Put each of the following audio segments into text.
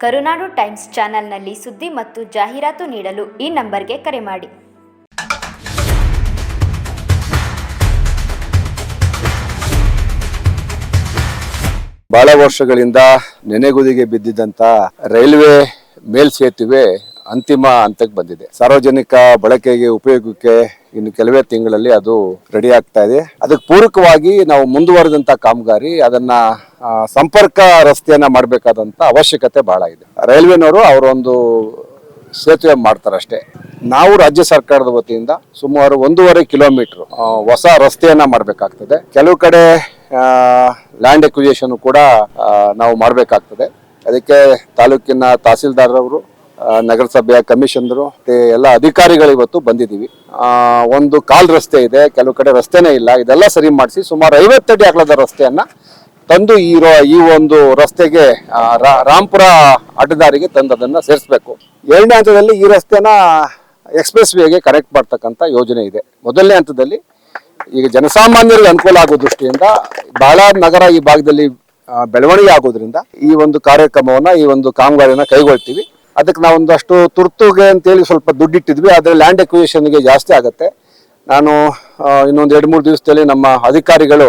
ಕರುನಾಡು times ಚಾನೆಲ್ನಲ್ಲಿ ಸುದ್ದಿ ಮತ್ತು ಜಾಹೀರಾತು ನೀಡಲು ಈ ನಂಬರ್ಗೆ ಕರೆ ಮಾಡಿ. ಬಹಳ ವರ್ಷಗಳಿಂದ ನೆನೆಗುದಿಗೆ ಬಿದ್ದಿದ್ದಂತ ರೈಲ್ವೆ ಮೇಲ್ಸೇತುವೆ ಅಂತಿಮ ಹಂತಕ್ಕೆ ಬಂದಿದೆ. ಸಾರ್ವಜನಿಕ ಬಳಕೆಗೆ ಉಪಯೋಗಕ್ಕೆ ಇನ್ನು ಕೆಲವೇ ತಿಂಗಳಲ್ಲಿ ಅದು ರೆಡಿ ಆಗ್ತಾ ಇದೆ. ಅದಕ್ಕೆ ಪೂರಕವಾಗಿ ನಾವು ಮುಂದುವರೆದಂತ ಕಾಮಗಾರಿ, ಅದನ್ನ ಸಂಪರ್ಕ ರಸ್ತೆಯನ್ನ ಮಾಡಬೇಕಾದಂತ ಅವಶ್ಯಕತೆ ಬಹಳ ಇದೆ. ರೈಲ್ವೆನವರು ಅವರೊಂದು ಸೇತುವೆ ಮಾಡ್ತಾರಷ್ಟೇ. ನಾವು ರಾಜ್ಯ ಸರ್ಕಾರದ ವತಿಯಿಂದ ಸುಮಾರು ಒಂದೂವರೆ ಕಿಲೋಮೀಟರ್ ಹೊಸ ರಸ್ತೆಯನ್ನ ಮಾಡಬೇಕಾಗ್ತದೆ. ಕೆಲವು ಕಡೆ ಲ್ಯಾಂಡ್ ಎಕ್ವಿಜೇಷನ್ ಕೂಡ ನಾವು ಮಾಡಬೇಕಾಗ್ತದೆ. ಅದಕ್ಕೆ ತಾಲೂಕಿನ ತಹಸೀಲ್ದಾರ್ ಅವರು ನಗರಸಭೆಯ ಕಮಿಷನರು, ಮತ್ತೆ ಎಲ್ಲ ಅಧಿಕಾರಿಗಳು ಇವತ್ತು ಬಂದಿದ್ದೀವಿ. ಒಂದು ಕಾಲ್ ರಸ್ತೆ ಇದೆ, ಕೆಲವು ಕಡೆ ರಸ್ತೆನೇ ಇಲ್ಲ. ಇದೆಲ್ಲ ಸರಿ ಮಾಡಿಸಿ ಸುಮಾರು ಐವತ್ತಡಿ ಅಗಲದ ರಸ್ತೆಯನ್ನ ತಂದು ಈ ಈ ಒಂದು ರಸ್ತೆಗೆ ರಾಂಪುರ ಅಡ್ಡದಾರಿಗೆ ತಂದು ಅದನ್ನ ಸೇರಿಸಬೇಕು. ಎರಡನೇ ಹಂತದಲ್ಲಿ ಈ ರಸ್ತೆನ ಎಕ್ಸ್ಪ್ರೆಸ್ ವೇಗೆ ಕನೆಕ್ಟ್ ಮಾಡ್ತಕ್ಕಂಥ ಯೋಜನೆ ಇದೆ. ಮೊದಲನೇ ಹಂತದಲ್ಲಿ ಈಗ ಜನಸಾಮಾನ್ಯರಿಗೆ ಅನುಕೂಲ ಆಗೋ ದೃಷ್ಟಿಯಿಂದ ಬಹಳ ನಗರ ಈ ಭಾಗದಲ್ಲಿ ಬೆಳವಣಿಗೆ ಆಗೋದ್ರಿಂದ ಈ ಒಂದು ಕಾರ್ಯಕ್ರಮವನ್ನ, ಈ ಒಂದು ಕಾಮಗಾರಿಯನ್ನು ಕೈಗೊಳ್ತೀವಿ. ಅದಕ್ಕೆ ನಾವೊಂದಷ್ಟು ತುರ್ತುಗೆ ಅಂತೇಳಿ ಸ್ವಲ್ಪ ದುಡ್ಡಿಟ್ಟಿದ್ವಿ, ಆದರೆ ಲ್ಯಾಂಡ್ ಎಕ್ವಿಷನ್ಗೆ ಜಾಸ್ತಿ ಆಗುತ್ತೆ. ನಾನು ಇನ್ನೊಂದು ಎರಡು ಮೂರು ದಿವಸದಲ್ಲಿ ನಮ್ಮ ಅಧಿಕಾರಿಗಳು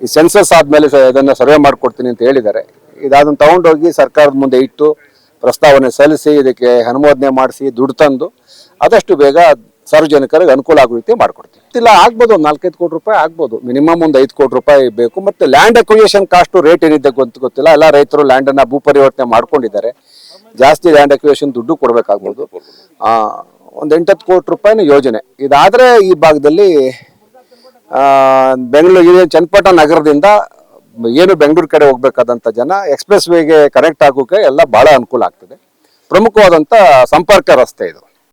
ಈ ಸೆನ್ಸಸ್ ಆದಮೇಲೆ ಇದನ್ನ ಸರ್ವೆ ಮಾಡಿಕೊಡ್ತೀನಿ ಅಂತ ಹೇಳಿದ್ದಾರೆ. ಇದಾದನ್ನು ತಗೊಂಡೋಗಿ ಸರ್ಕಾರದ ಮುಂದೆ ಇಟ್ಟು ಪ್ರಸ್ತಾವನೆ ಸಲ್ಲಿಸಿ, ಇದಕ್ಕೆ ಅನುಮೋದನೆ ಮಾಡಿಸಿ, ದುಡ್ಡು ತಂದು ಆದಷ್ಟು ಬೇಗ ಸಾರ್ವಜನಿಕರಿಗೆ ಅನುಕೂಲ ಆಗೋ ರೀತಿ ಮಾಡಿಕೊಡ್ತೀವಿ ಇಲ್ಲ, ಆಗ್ಬೋದು ಒಂದು ನಾಲ್ಕೈದು ಕೋಟಿ ರೂಪಾಯಿ ಆಗ್ಬೋದು. ಮಿನಿಮಮ್ ಒಂದು ಐದು ಕೋಟಿ ರೂಪಾಯಿ ಬೇಕು. ಮತ್ತು ಲ್ಯಾಂಡ್ ಅಕ್ವಿಯೇಷನ್ ಕಾಸ್ಟು ರೇಟ್ ಏನಿದೆ ಗೊತ್ತು ಗೊತ್ತಿಲ್ಲ. ಎಲ್ಲ ರೈತರು ಲ್ಯಾಂಡನ್ನು ಭೂಪರಿವರ್ತನೆ ಮಾಡ್ಕೊಂಡಿದ್ದಾರೆ. ಜಾಸ್ತಿ ಲ್ಯಾಂಡ್ ಅಕ್ವಿಜೇಷನ್ ದುಡ್ಡು ಕೊಡಬೇಕಾಗ್ಬೋದು. ಒಂದು ಎಂಟತ್ತು ಕೋಟಿ ರೂಪಾಯಿನ ಯೋಜನೆ. ಇದಾದರೆ ಈ ಭಾಗದಲ್ಲಿ ಬೆಂಗಳೂರು ಚನ್ನಪಟ್ಟ ನಗರದಿಂದ ಏನು ಬೆಂಗಳೂರು ಕಡೆ ಹೋಗ್ಬೇಕಾದಂಥ ಜನ ಎಕ್ಸ್ಪ್ರೆಸ್ ವೇಗೆ ಕನೆಕ್ಟ್ ಆಗೋಕೆ ಎಲ್ಲ ಭಾಳ ಅನುಕೂಲ ಆಗ್ತದೆ. ಪ್ರಮುಖವಾದಂಥ ಸಂಪರ್ಕ ರಸ್ತೆ ಇದು.